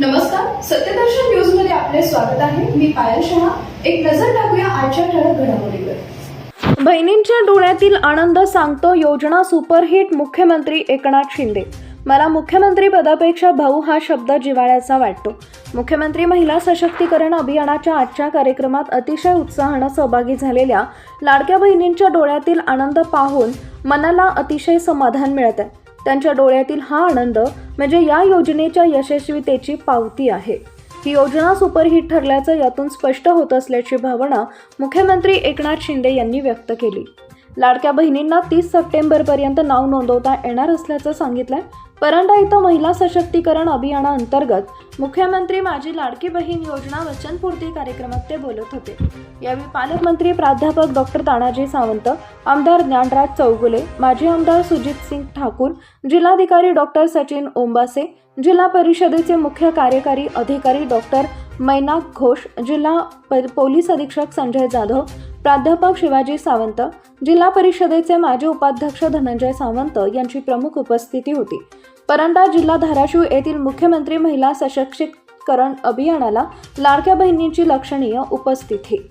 नमस्कार सत्यदर्शन न्यूजमध्ये आपले स्वागत आहे. मी पायल शहा. एक नजर टाकूया आजच्या ठळक घडामोडीवर. बहिणींच्या डोळ्यातील आनंद सांगतो योजना सुपरहिट मुख्यमंत्री एकनाथ शिंदे. मला मुख्यमंत्री पदापेक्षा भाऊ हा शब्द जिव्हाळ्याचा वाटतो. मुख्यमंत्री महिला सशक्तीकरण अभियानाच्या आजच्या कार्यक्रमात अतिशय उत्साहानं सहभागी झालेल्या लाडक्या बहिणींच्या डोळ्यातील आनंद पाहून मनाला अतिशय समाधान मिळत आहे त्यांच्या डोळ्यातील हा आनंद म्हणजे या योजनेच्या यशस्वीतेची पावती आहे. ही योजना सुपरहिट ठरल्याचं यातून स्पष्ट होत असल्याची भावना मुख्यमंत्री एकनाथ शिंदे यांनी व्यक्त केली. लाडक्या बहिणींना तीस सप्टेंबरपर्यंत नाव नोंदवता येणार असल्याचं सांगितलंय परंडा इथं महिला सशक्तीकरण अभियानाअंतर्गत मुख्यमंत्री माझी लाडकी बहीण योजना वचनपूर्ती कार्यक्रमात ते बोलत होते. यावेळी पालकमंत्री प्राध्यापक डॉक्टर तानाजी सावंत आमदार ज्ञानराज चौगुले माजी आमदार सुजित सिंग ठाकूर जिल्हाधिकारी डॉक्टर सचिन ओंबासे जिल्हा परिषदेचे मुख्य कार्यकारी अधिकारी डॉक्टर मैनाक घोष जिल्हा प- पोलीस अधीक्षक संजय जाधव प्राध्यापक शिवाजी सावंत जिल्हा परिषदेचे माजी उपाध्यक्ष धनंजय सावंत यांची प्रमुख उपस्थिती होती. परंडा जिल्हा धाराशिव येथील मुख्यमंत्री महिला सशक्तीकरण अभियानाला लाडक्या बहिणींची लक्षणीय उपस्थिती.